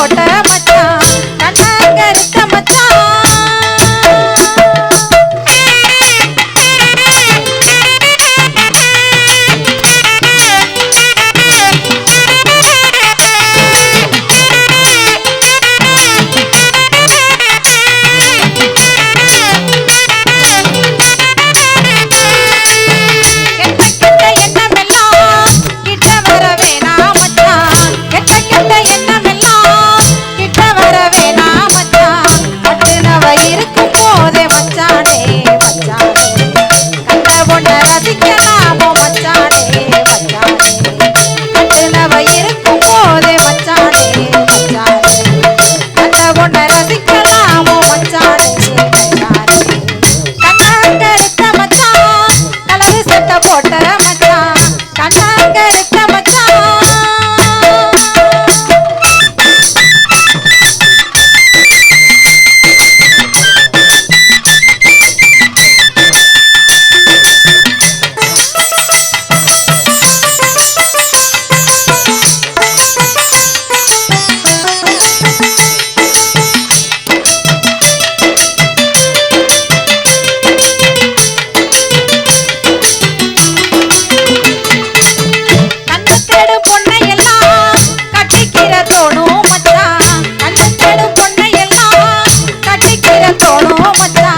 ಕೊಟ್ಟ பொட்டர மச்சான். கண்ணாங்கர ¿Cómo está?